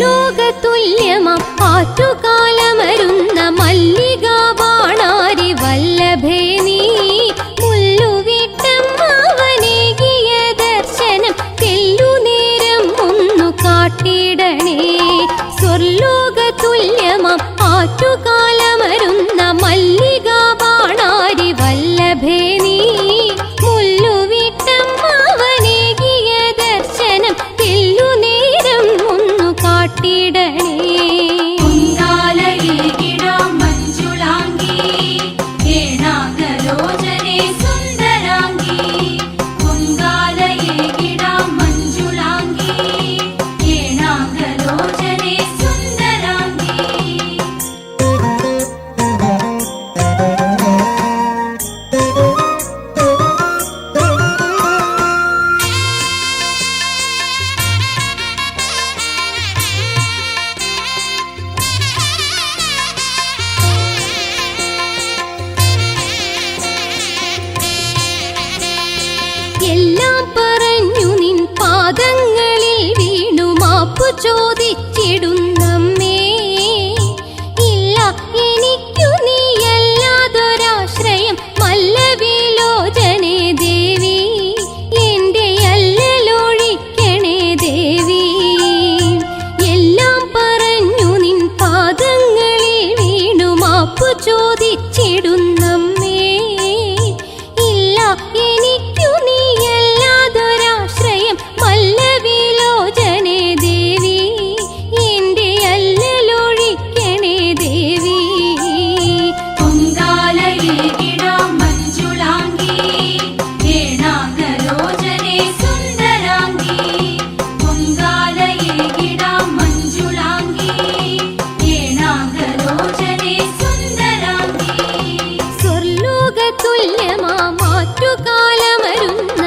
ത്രിലോകതുല്യമപ്പാറ്റുകാലമരുന്ന മല്ലികാവാണാരി വല്ലഭേ നീ മുല്ലുവിട്ടമ്മാവനേകിയ ദർശനം തെല്ലുനേരം ഒന്നു കാട്ടിടണേ. സ്വർലോ காட்டிடனே. മാപ്പു ചോദിച്ചിടുന്നമ്മേ. ഇല്ല എനിക്കു നീയല്ലാതൊരാശ്രയം മല്ലവിലോചനേ ദേവി. എന്റെ അല്ലലൊഴിക്കണേ ദേവി. എല്ലാം പറഞ്ഞു നിൻ പാദങ്ങളിൽ വീണു. മാപ്പു ചോദി കാലമാ മാറ്റുകാലമരുന്നു